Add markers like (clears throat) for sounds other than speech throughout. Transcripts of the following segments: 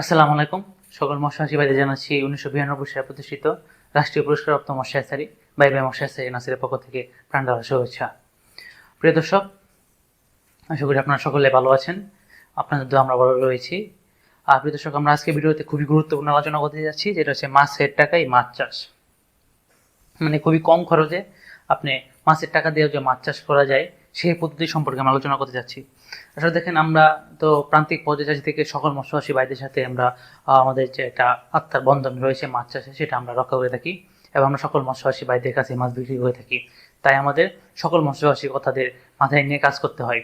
আসসালামু আলাইকুম। সকল মৎস্যহাসী ভাইদের জানাচ্ছি উনিশশো বিরানব্বই সালে প্রতিষ্ঠিত রাষ্ট্রীয় পুরস্কার পুরস্কারপ্রাপ্ত মৎস্যাচারী বাই বাই মৎস্যাচারী নাসিরের পক্ষ থেকে প্রাণঢালা শুভেচ্ছা। প্রিয় দর্শক, আশা করি আপনারা সকলে ভালো আছেন। আপনাদের দোয়া আমরা ভালো রয়েছি। আর প্রিয় দর্শক, আমরা আজকে ভিডিওতে খুবই গুরুত্বপূর্ণ আলোচনা করতে যাচ্ছি, যেটা হচ্ছে মাছের টাকায় মাছ চাষ। মানে খুবই কম খরচে আপনি মাছের টাকা দিয়ে যে মাছ চাষ করা যায় সেই পদ্ধতি সম্পর্কে আমরা আলোচনা করতে যাচ্ছি। আসলে দেখেন, আমরা তো প্রান্তিক পর্যায় থেকে সকল মৎস্যবাসী ভাইদের সাথে আমরা আমাদের যে একটা আত্মার বন্ধন রয়েছে, মাছ চাষে, সেটা আমরা রক্ষা করে থাকি এবং আমরা সকল মৎস্যবাসী ভাইদের কাছে মাছ বিক্রি করে থাকি। তাই আমাদের সকল মৎস্যবাসী কথাদের মাথায় নিয়ে কাজ করতে হয়।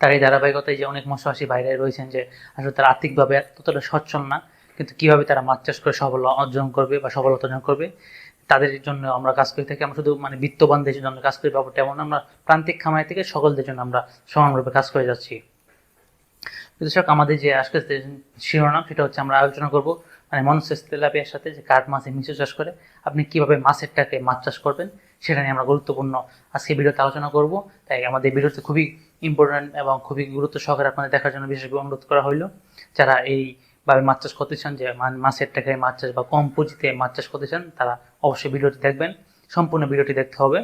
তার এই ধারাবাহিকতায় যে অনেক মৎস্যবাসী বাইরে রয়েছেন যে, আসলে তারা আর্থিকভাবে ততটা সচ্ছল না, কিন্তু কীভাবে তারা মাছ চাষ করে সফল অর্জন করবে বা সফলতা অর্জন করবে তাদের জন্য আমরা কাজ করে থাকি। আমরা শুধু মানে বিত্তবানদের জন্য কাজ করি ব্যাপারটা এমন আমরা প্রান্তিক খামারি থেকে সকলদের জন্য আমরা সমানভাবে কাজ করে যাচ্ছি। দর্শক, আমাদের যে আজকে শিরোনাম, সেটা হচ্ছে আমরা আলোচনা করব মানে মনসেস তেলাপিয়ার সাথে যে কাঠ মাছে মিশ্র চাষ করে, আপনি কীভাবে মাছের টাকে মাছ চাষ করবেন, সেটা নিয়ে আমরা গুরুত্বপূর্ণ আজকে ভিডিওতে আলোচনা করব। তাই আমাদের ভিডিওতে খুবই ইম্পর্ট্যান্ট এবং খুবই গুরুত্ব সহকারে আপনাদের দেখার জন্য বিশেষভাবে অনুরোধ করা হইল। যারা এইভাবে মাছ চাষ করতে চান যে মাছের টাকায় মাছ চাষ বা কম পুঁজিতে মাছ চাষ করতে চান, তারা অবশ্যই ভিডিওটি দেখবেন। সম্পূর্ণ ভিডিওটি দেখতে হবে।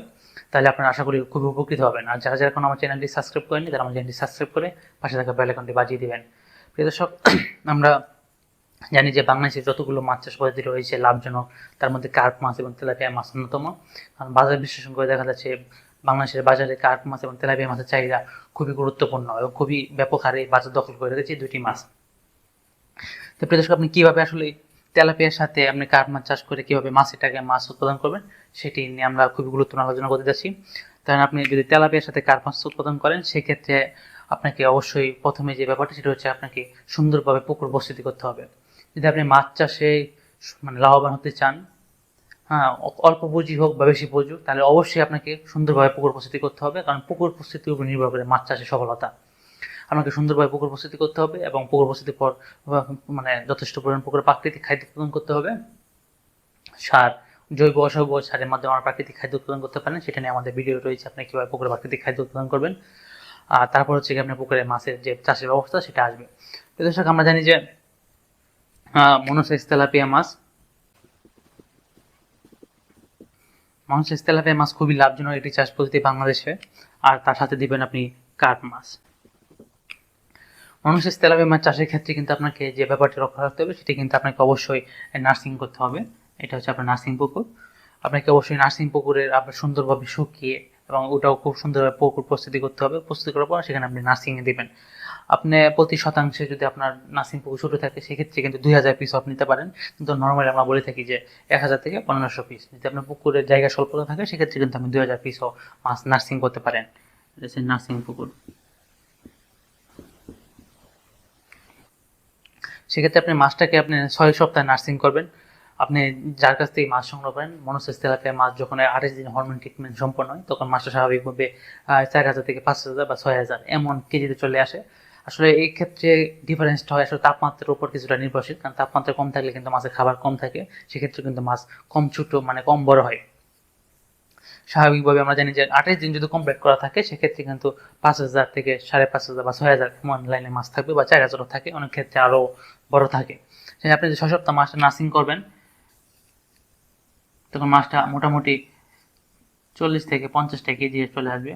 তাহলে আপনারা আশা করি খুবই উপকৃত হবেন। আর যারা যারা এখন আমার চ্যানেলটি সাবস্ক্রাইব করেনি তারা আমার চ্যানেলটি সাবস্ক্রাইব করে পাশে থাকা বেল আইকনটি বাজিয়ে দেবেন। প্রিয় দর্শক, (clears throat) আমরা জানি যে বাংলাদেশে যতগুলো মাছ চাষ পদ্ধতি রয়েছে লাভজনক, তার মধ্যে কার্প মাছ এবং তেলাপিয়া মাছ অন্যতম। কারণ বাজার বিশ্লেষণ করে দেখা যাচ্ছে বাংলাদেশের বাজারে কার্প মাছ এবং তেলাপিয়া মাছের চাহিদা খুবই গুরুত্বপূর্ণ এবং খুবই ব্যাপক হারে বাজার দখল করে রেখেছে দুটি মাছ। তো প্রিয় দর্শক, আপনি কীভাবে আসলে তেলাপিয়ার সাথে আপনি কার্প মাছ চাষ করে কীভাবে মাছের টাকায় মাছ উৎপাদন করবেন, সেটি নিয়ে আমরা খুবই গুরুত্বপূর্ণ আলোচনা করতে যাচ্ছি। কারণ আপনি যদি তেলাপিয়ার সাথে কার্প মাছ উৎপাদন করেন, সেক্ষেত্রে আপনাকে অবশ্যই প্রথমে যে ব্যাপারটা, সেটা হচ্ছে আপনাকে সুন্দরভাবে পুকুর বসতি করতে হবে। যদি আপনি মাছ চাষে মানে লাভবান হতে চান হ্যাঁ অল্প পুঁজি হোক বা বেশি পুঁজি তাহলে অবশ্যই আপনাকে সুন্দরভাবে পুকুর প্রস্তুতি করতে হবে, কারণ পুকুর প্রস্তুতির উপর নির্ভর করে মাছ চাষের সফলতা। আপনাকে সুন্দরভাবে পুকুর প্রস্তুতি করতে হবে এবং পুকুর প্রস্তুতির পর মানে যথেষ্ট পরিমাণ পুকুরে প্রাকৃতিক খাদ্য উৎপাদন করতে হবে। সার, জৈব অসৈব সারের মাধ্যমে আমরা প্রাকৃতিক খাদ্য উৎপাদন করতে পারেন সেটা নিয়ে আমাদের ভিডিও রয়েছে, আপনি কীভাবে পুকুরে প্রাকৃতিক খাদ্য উৎপাদন করবেন। আর তারপর হচ্ছে কি আপনার পুকুরে মাছের যে চাষের ব্যবস্থা, সেটা আসবে। তো দর্শক, আমরা জানি যে মনোসাইজ তেলাপিয়া মাছ মনোসাইজ তেলাপিয়া মাছ খুবই লাভজনক একটি চাষ পদ্ধতি বাংলাদেশে। আর তার সাথে দিবেন আপনি কার্প মাছ। মনোসাইজ তেলাপিয়া মাছ চাষের ক্ষেত্রে কিন্তু আপনাকে যে ব্যাপারটি রক্ষা রাখতে হবে, সেটি কিন্তু আপনাকে অবশ্যই নার্সিং করতে হবে। এটা হচ্ছে আপনার নার্সিং পুকুর। আপনাকে অবশ্যই নার্সিং পুকুরের আপনার সুন্দরভাবে শুকিয়ে এবং ওটাও খুব সুন্দরভাবে পুকুর প্রস্তুতি করতে হবে। প্রস্তুতি করার পর সেখানে আপনি নার্সিংয়ে দেবেন। আপনি প্রতি শতাংশে যদি আপনার নার্সিং পুকুর ছোটো থাকে, সেক্ষেত্রে কিন্তু দুই হাজার পিস অফ নিতে পারেন। কিন্তু নর্মালি আমরা বলে থাকি যে এক হাজার থেকে পনেরোশো পিস যদি আপনার পুকুরের জায়গা স্বল্পতা থাকে, সেক্ষেত্রে কিন্তু আপনি দুই হাজার পিসও মাছ নার্সিং করতে পারেন। নার্সিং পুকুর। সেক্ষেত্রে আপনি মাছটাকে আপনি ছয় সপ্তাহে নার্সিং করবেন। আপনি যার কাছ থেকে মাছ সংগ্রহ করেন মনোসেস তেলাপিয়া মাছ যখন আঠাশ দিন হরমোন ট্রিটমেন্ট সম্পন্ন হয়, তখন মাছটা স্বাভাবিকভাবে চার হাজার থেকে পাঁচ হাজার বা ছয় হাজার এমন কেজিতে চলে আসে। আসলে এই ক্ষেত্রে ডিফারেন্সটা হয় আসলে তাপমাত্রার উপর কিছুটা নির্ভরশীল, কারণ তাপমাত্রা কম থাকলে কিন্তু মাছের খাবার কম থাকে। সেক্ষেত্রে কিন্তু মাছ কম ছোটো মানে কম বড় হয়। স্বাভাবিকভাবে আমরা জানি যে আঠাশ দিন যদি কমপ্লিট করা থাকে, সেক্ষেত্রে কিন্তু পাঁচ হাজার থেকে সাড়ে পাঁচ হাজার বা ছয় হাজার এমন লাইনে মাছ থাকবে বা চার হাজারও থাকে, অনেক ক্ষেত্রে আরও বড় থাকে। সেই আপনি যে ছয় সপ্তাহ মাছটা নার্সিং করবেন, তখন মাছটা মোটামুটি চল্লিশ থেকে পঞ্চাশটা কেজি চলে আসবে।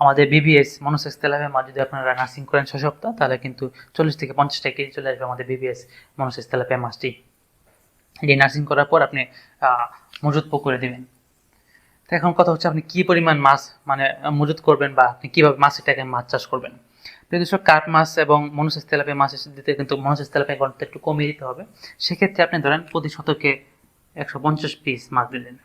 আমাদের বিবিএস মনোসেক্স তেলাপিয়া মাছ যদি আপনারা নার্সিং করেন ছয় সপ্তাহ, তাহলে কিন্তু চল্লিশ থেকে পঞ্চাশটা কেজি চলে আসবে আমাদের বিবিএস মনোসেক্স তেলাপিয়া মাছটি। যে নার্সিং করার পর আপনি মজুত পুকুরে দেবেন। তো এখন কথা হচ্ছে আপনি কী পরিমাণ মাছ মানে মজুত করবেন বা আপনি কীভাবে মাছের টাকায় মাছ চাষ করবেন? বিশেষ কাঠ মাছ এবং মনোসেস তেলাপে মাছ দিতে কিন্তু মনোসেস তেলাপে গণটা একটু কমিয়ে দিতে হবে। সেক্ষেত্রে আপনি ধরেন প্রতি শতকে একশো পঞ্চাশ পিস মাছ দিলেন।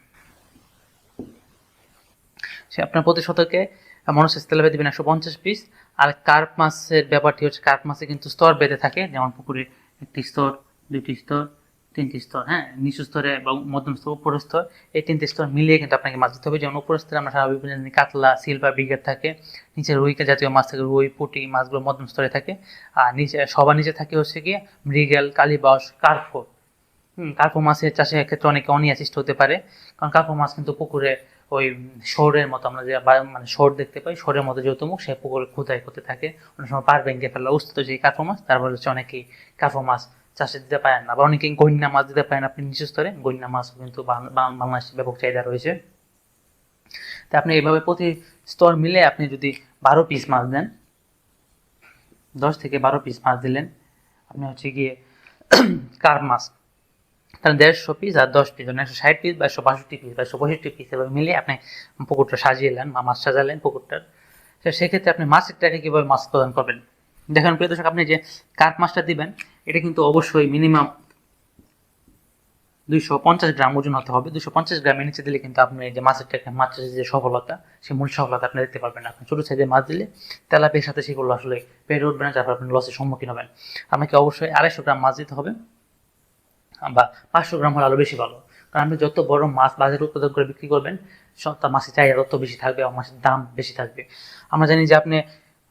সে আপনার প্রতি শতকে মনোসেস তেলাপিয়া দিবেন একশো পঞ্চাশ পিস আর কার্প মাছের ব্যাপারটি হচ্ছে কার্প মাছে কিন্তু স্তর বেঁধে থাকে, যেমন পুকুরে একটি স্তর, দুইটি স্তর তিনটি স্তর হ্যাঁ? নিচু স্তরে এবং মধ্যম স্তর উপর স্তর, এই তিনটি স্তর মিলিয়ে কিন্তু আপনাকে মাছ দিতে হবে। যেমন উপর স্তরে আমরা স্বাভাবিক জানি কাতলা, সিলভার ব্রিগেড থাকে। নিচে রুইকে জাতীয় মাছ থাকে, রুই, পুটি মাছগুলো মধ্যম স্তরে থাকে। আর নিচে, সবার নিচে থাকে হচ্ছে গিয়ে মৃগেল কালিবাস হুম কার্পো মাছের চাষের ক্ষেত্রে অনেকে অনিয়াসিষ্ট হতে পারে। কারণ কার্পো মাছ কিন্তু পুকুরে ওই শোরের মতো আমরা যে মানে শোর দেখতে পাই শোরের মতো যেহেতু মুখ, সে পুকুর খুদাই করতে থাকে। অনেক সময় পার ভেঙে ফেলা উস্তুত যে কার্পো মাছ, তারপর হচ্ছে অনেকেই কার্পো মাছ চাষে দিতে পারেন না। বা অনেকে গইন্না মাছ দিতে পারেন। আপনি নিচু স্তরে গইন্না মাছ কিন্তু বাংলাদেশে ব্যাপক চাহিদা রয়েছে। তা আপনি এইভাবে প্রতি স্তর মিলে আপনি যদি বারো পিস মাছ দেন, দশ থেকে বারো পিস মাছ দিলেন, আপনি হচ্ছে গিয়ে (clears throat) কার্প মাছ, তাহলে দেড়শো পিস আর দশ পিস একশো ষাট পিস বা একশো বাষট্টি পিস বা একশো পঁয়ষট্টি পিস এভাবে মিলিয়ে আপনি পুকুরটা সাজিয়ে নেন বা মাছ সাজালেন পুকুরটার। সেক্ষেত্রে আপনি মাছের টাকা কীভাবে মাছ প্রদান করবেন? দেখেন, প্রিয় দর্শক, আপনি যে কার্প মাছটা দিবেন এটা কিন্তু অবশ্যই মিনিমাম দুইশো পঞ্চাশ গ্রাম ওজন হতে হবে। দুশো পঞ্চাশ গ্রামের নিচে দিলে কিন্তু আপনি যে মাছের টাকা মাছের যে সফলতা, সেই মূল সফলতা আপনি দেখতে পারবেন। আপনি ছোটো সাইজের মাছ দিলে তেলাপির সাথে সেগুলো আসলে পেরে উঠবে না ফলে আপনি লসের সম্মুখীন হবেন। আপনাকে অবশ্যই আড়াইশো গ্রাম মাছ দিতে হবে বা পাঁচশো গ্রাম হলে আরও বেশি ভালো। কারণ আপনি যত বড় মাছ বাজারে উৎপাদন করে বিক্রি করবেন তার মাছের চাহিদা তত বেশি থাকবে এবং মাছের দাম বেশি থাকবে। আমরা জানি যে আপনি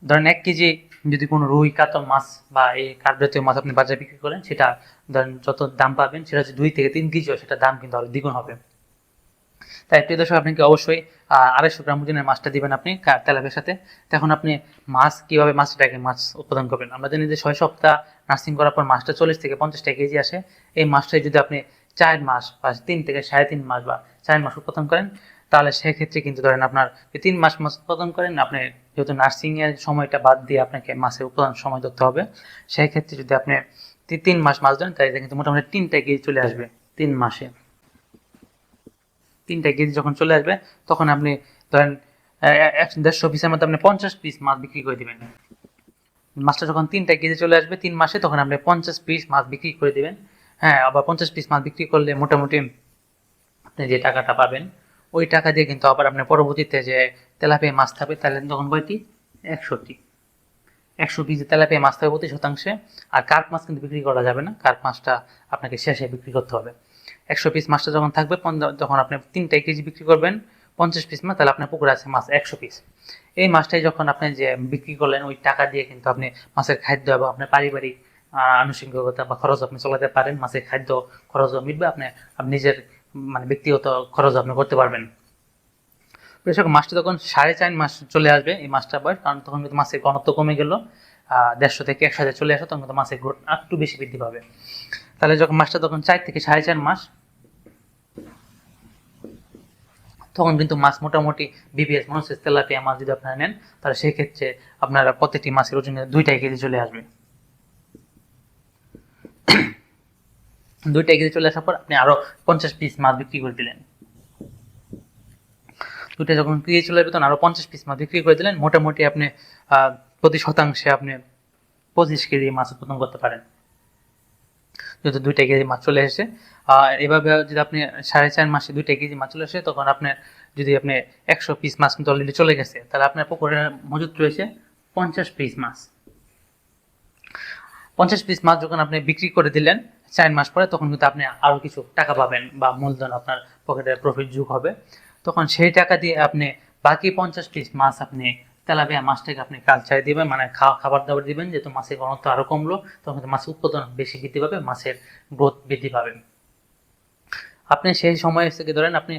ধরেন এক কেজি যদি কোনো রুই, কাতল মাছ বা এই কাঠ জাতীয় মাছ আপনি বাজারে বিক্রি করেন, সেটা ধরেন যত দাম পাবেন, সেটা হচ্ছে দুই থেকে তিন কেজি সেটা দাম কিন্তু আরও দ্বিগুণ হবে। তাই প্রিয় দর্শক আপনাকে অবশ্যই আড়াইশো গ্রাম ওজনের মাছটা দিবেন আপনি তেলাপের সাথে? তখন আপনি মাছ, কীভাবে মাছটাকে মাছ উৎপাদন করবেন? আমরা জানি যে ছয় সপ্তাহ নার্সিং করার পর মাছটা চল্লিশ থেকে পঞ্চাশটা কেজি আসে। এই মাছটাই যদি আপনি চার মাস বা তিন থেকে সাড়ে তিন মাস বা চার মাস উৎপাদন করেন, তাহলে সেক্ষেত্রে কিন্তু ধরেন আপনার তিন মাস মাছ উৎপাদন করেন, আপনি যেহেতু নার্সিং এর সময়টা বাদ দিয়ে আপনাকে মাছের উৎপাদন সময় ধরতে হবে সেই ক্ষেত্রে যদি আপনি তিন মাস মাছ ধরেন, তাহলে কিন্তু মোটামুটি তিনটা কেজি চলে আসবে তিন মাসে। তিনটা কেজি যখন চলে আসবে, তখন আপনি ধরেন দেড়শো পিসের মধ্যে আপনি পঞ্চাশ পিস মাছ বিক্রি করে দিবেন। মাছটা যখন তিনটা কেজি চলে আসবে তিন মাসে, তখন আপনি পঞ্চাশ পিস মাছ বিক্রি করে দিবেন। হ্যাঁ আবার পঞ্চাশ পিস মাছ বিক্রি করলে মোটামুটি আপনি যে টাকাটা পাবেন ওই টাকা দিয়ে কিন্তু আবার আপনার পরবর্তীতে যে তেলাপিয়া মাছ থাকবে, তাহলে তখন কয়টি? একশোটি। একশো পিস তেলাপিয়া মাছ থাকবে প্রতি শতাংশে, আর কার্প মাছ কিন্তু বিক্রি করা যাবে না, কার্প মাছটা আপনাকে শেষে বিক্রি করতে হবে। একশো পিস মাছটা যখন থাকবে যখন আপনি তিনটাই কেজি বিক্রি করবেন, পঞ্চাশ পিস মাছ, তাহলে আপনার পুকুরে আছে মাছ একশো পিস। এই মাছটাই যখন আপনি যে বিক্রি করলেন, ওই টাকা দিয়ে কিন্তু আপনি মাছের খাদ্য এবং আপনার পারিবারিক আনুষঙ্গিকতা বা খরচ আপনি চলাতে পারেন, মাছের খাদ্য খরচও মিটবে, আপনি আপনি নিজের মানে ব্যক্তিগত খরচ আপনি করতে পারবেন। কৃষক মাছটা তখন সাড়ে চার মাস চলে আসবে এই মাছটা বয়স কারণ তখন কিন্তু মাছের ঘনত্ব কমে গেল দেড়শো থেকে একসাথে চলে আসে, তখন কিন্তু মাছের গ্রোথ একটু বেশি বৃদ্ধি পাবে। তাহলে যখন মাছটা তখন চার থেকে সাড়ে চার মাস, তখন কিন্তু মাছ মোটামুটি বিবিএস মনোসিস তেলাপিয়া মাছ যদি আপনারা নেন, তাহলে সেক্ষেত্রে আপনারা প্রত্যেকটি মাছের ওজনে দুইটাই কেজি চলে আসবে। দুইটাই কেজি চলে আসার পর আপনি আরও পঞ্চাশ পিস মাছ বিক্রি করে দিলেন। দুইটা যখন কেজি চলে তখন আরও পঞ্চাশ পিস মাছ বিক্রি করে দিলেন। মোটামুটি আপনি প্রতি শতাংশে আপনি পঁচিশ কেজি মাছ উৎপাদন করতে পারেন। যেহেতু দুইটা কেজি মাছ চলে আহ, এভাবে যদি আপনি সাড়ে চার মাসে দুইটা কেজি মাছ চলে আসে তখন আপনার যদি আপনি একশো পিস মাছ কিন্তু অলরেডি চলে গেছে তাহলে আপনার পুকুরে মজুত রয়েছে পঞ্চাশ পিস মাছ। পঞ্চাশ পিস মাছ যখন আপনি বিক্রি করে দিলেন চার মাস পরে তখন কিন্তু আপনি আরও কিছু টাকা পাবেন বা মূলধন আপনার পকেটে প্রফিট যোগ হবে। তখন সেই টাকা দিয়ে আপনি বাকি পঞ্চাশ পিস মাছ আপনি তেলাপিয়া মাছটাকে আপনি কালচারে দিবেন মানে খাওয়া খাবার দাবার দিবেন, যেহেতু মাছের ঘনত্ব আরও কমলো, তখন মাছের উৎপাদন বেশি বৃদ্ধি পাবে মাছের গ্রোথ বৃদ্ধি পাবে। আপনি সেই সময় থেকে ধরেন আপনি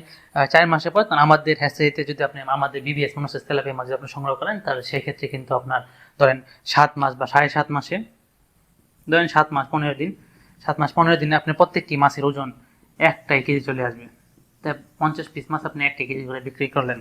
চার মাসের পর আমাদের হ্যাসারিতে যদি আপনি আমাদের বিবিএস মনোসেস তেলাপিয়া মাছ যদি আপনি সংগ্রহ করেন, তাহলে সেক্ষেত্রে কিন্তু আপনার ধরেন সাত মাস বা সাড়ে সাত মাসে, ধরেন সাত মাস, পনেরো দিন সাত মাস, পনেরো দিনে আপনি প্রত্যেকটি মাছের ওজন একটাই কেজি চলে আসবে। তাই পঞ্চাশ পিস মাছ আপনি একটা কেজি করে বিক্রি করলেন।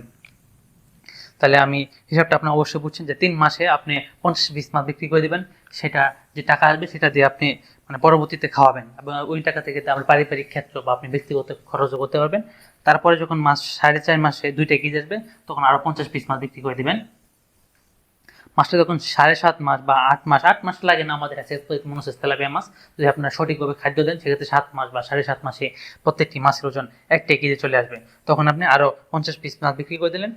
তাহলে আমি হিসাবটা আপনি অবশ্যই বুঝছেন যে তিন মাসে আপনি পঞ্চাশ পিস মাছ বিক্রি করে দিবেন। সেটা যে টাকা আসবে সেটা দিয়ে আপনি মানে পরবর্তীতে খাওয়াবেন। এবং ওই টাকা থেকে আপনার পারিবারিক ক্ষেত্র বা আপনি ব্যক্তিগত খরচও করতে পারবেন। তারপরে যখন মাস সাড়ে চার মাসে দুইটা কেজি আসবে, তখন আরও পঞ্চাশ পিস মাছ বিক্রি করে দিবেন। মাছটা যখন সাড়ে সাত মাস বা আট মাস আট মাস লাগে না আমাদের কাছে মনোসেস মাছ। যদি আপনারা সঠিকভাবে খাদ্য দেন, সেক্ষেত্রে সাত মাস বা সাড়ে সাত মাসে প্রত্যেকটি মাছের ওজন একটা কেজি চলে আসবে। তখন আপনি আরও পঞ্চাশ পিস মাছ বিক্রি করে দিলেন।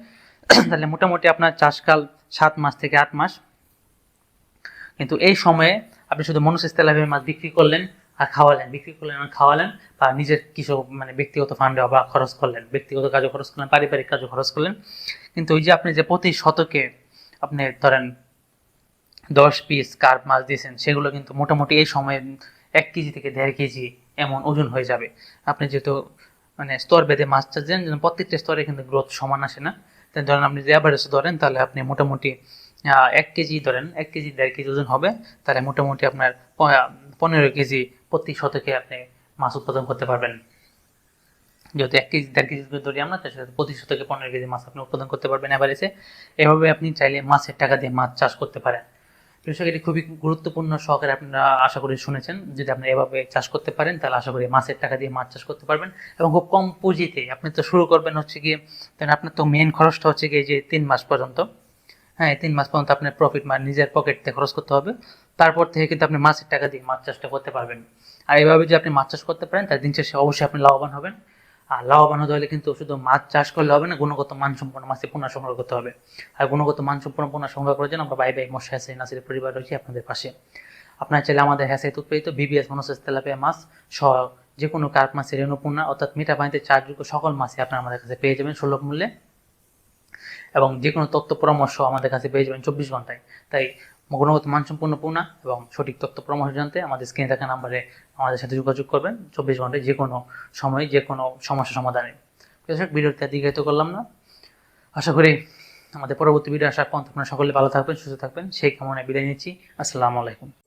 (clears throat) তাহলে মোটামুটি আপনার চাষকাল সাত মাস থেকে আট মাস। কিন্তু এই সময়ে আপনি শুধু মনোসেস তেলাপিয়া মাছ বিক্রি করলেন আর খাওয়ালেন, বিক্রি করলেন আর খাওয়ালেন বা নিজের কিছু মানে ব্যক্তিগত ফান্ডে বা খরচ করলেন, ব্যক্তিগত কাজে খরচ করলেন, পারিবারিক কাজে খরচ করলেন। কিন্তু ওই যে আপনি যে প্রতি শতকে আপনি ধরেন দশ পিস কার্প মাছ দিয়েছেন, সেগুলো কিন্তু মোটামুটি এই সময়ে এক কেজি থেকে দেড় কেজি এমন ওজন হয়ে যাবে। আপনি যেহেতু মানে স্তর বেঁধে মাছ চাষ দেন যেন প্রত্যেকটা স্তরে কিন্তু গ্রোথ সমান আসে না। তাই ধরেন আপনি যদি অ্যাভারেজ ধরেন, তাহলে আপনি মোটামুটি এক কেজি ধরেন, এক কেজি দেড় কেজি ওজন হবে। তাহলে মোটামুটি আপনার পনেরো কেজি প্রতি শতকে আপনি মাছ উৎপাদন করতে পারবেন। যেহেতু এক কেজি, দেড় কেজি করে ধরি আমরা, তার সাথে প্রতি থেকে পনেরো কেজি মাছ আপনি উৎপাদন করতে পারবেন এভারেজে এভাবে আপনি চাইলে মাছের টাকা দিয়ে মাছ চাষ করতে পারেন। কৃষক এটি খুবই গুরুত্বপূর্ণ সহকারে আপনারা আশা করি শুনেছেন, যদি আপনি এভাবে চাষ করতে পারেন, তাহলে আশা করি মাছের টাকা দিয়ে মাছ চাষ করতে পারবেন এবং খুব কম পুঁজিতে আপনি তো শুরু করবেন হচ্ছে গিয়ে, তাহলে আপনার তো মেন খরচটা হচ্ছে গিয়ে যে তিন মাস পর্যন্ত। হ্যাঁ তিন মাস পর্যন্ত আপনার প্রফিট মানে নিজের পকেটতে খরচ করতে হবে। তারপর থেকে কিন্তু আপনি মাছের টাকা দিয়ে মাছ চাষটা করতে পারবেন। আর এভাবে যদি আপনি মাছ চাষ করতে পারেন তার দিন শেষে অবশ্যই আপনি লাভবান হবেন। লাভবান হতে হলে কিন্তু শুধু মাছ চাষ করলে হবে না, গুণগত মানসম্পন্ন মাছের পোনা সংগ্রহ করতে হবে। আর গুণগত মানসম্পন্ন পোনা সংগ্রহ করার জন্য আমরা বাই বাই মশা হ্যাসে নাসিরের পরিবার রয়েছে আপনাদের পাশে। আপনার চাইলে আমাদের হ্যাসে উৎপাদিত বিবিএস মনোসেস তেলাপিয়া মাছ সহ যে কোনো কার্প মাছের রেণুপূর্ণা অর্থাৎ মিঠা পানিতে চারযোগ্য সকল মাছই আপনারা আমাদের কাছে পেয়ে যাবেন সুলভ মূল্যে। এবং যে কোনো তথ্য পরামর্শ আমাদের কাছে পেয়ে যাবেন চব্বিশ ঘন্টায়। তাই গুণগত মানসম্পন্ন পূর্ণা এবং সঠিক তথ্য পরামর্শ জানতে আমাদের স্ক্রিনে থাকা নাম্বারে আমাদের সাথে যোগাযোগ করবেন। চব্বিশ ঘন্টায় যে কোনো সময় যে কোনো সমস্যা সমাধানে। দর্শক ভিডিওতে দীর্ঘায়িত করলাম না। আশা করি আমাদের পরবর্তী ভিডিও আসার পর্যন্ত আপনারা সকলে ভালো থাকবেন, সুস্থ থাকবেন। সেই কামনায় বিদায় নিচ্ছি। আসসালামু আলাইকুম।